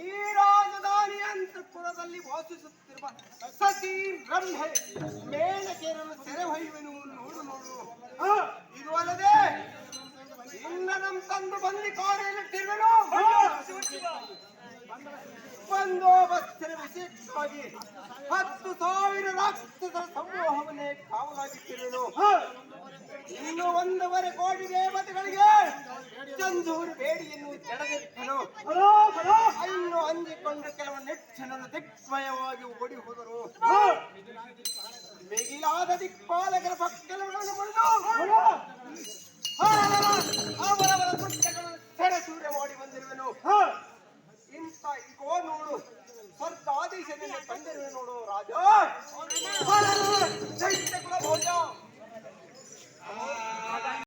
ಈ ರಾಜಧಾನಿ ಅಂತಃಪುರದಲ್ಲಿ ವಾಸಿಸುತ್ತಿರುವ ಸತಿ ಬ್ರಹ್ಮೆ ಮೇಲೆ ಕೇರಲು ಸೆರೆ ಹೊಯ್ಯುವೆನು ನೋಡು ನೋಡು. ಇದು ಅಲ್ಲದೆ ಇನ್ನ ನಮ್ ತಂದು ಬಂದಿ ಕಾರೆಯಲ್ಲಿಟ್ಟಿರುವನು. ಬಂದೋಬಸ್ತಿನ ವಿಶೇಷವಾಗಿ ಹತ್ತು ಸಾವಿರ ರಾಕ್ಷಸರ ಸಮೂಹವನ್ನೇ ಕಾವಲಾಗಿಟ್ಟಿರುವನು. ಇನ್ನು ಒಂದೂವರೆ ಕೋಟಿ ದೇವತೆಗಳಿಗೆ ಅಂಜೂರು ಬೇಡಿ ಎನ್ನುವ ಜಡದಿಟ್ಟನು ಅನ್ನು ಅಂದಿಕೊಂಡ ಕೆಲವು ನೆಚ್ಚನನ್ನು ದಿಗ್ಮಯವಾಗಿ ಓಡಿ ಹೋದರು. ಮಿಗಿಲಾದ ದಿಕ್ಪಾಲಕರ ಭಕ್ತಲಗಳನ್ನು ಬಂದು ಅವರವರ ಮಾಡಿ ಬಂದಿರುವನು. ಇಂಥ ಈಗೋ ನೋಡು ಸ್ವರ್ಗಾದೇಶದಿಂದ ತಂದಿರುವೆ ನೋಡು ರಾಜಾ.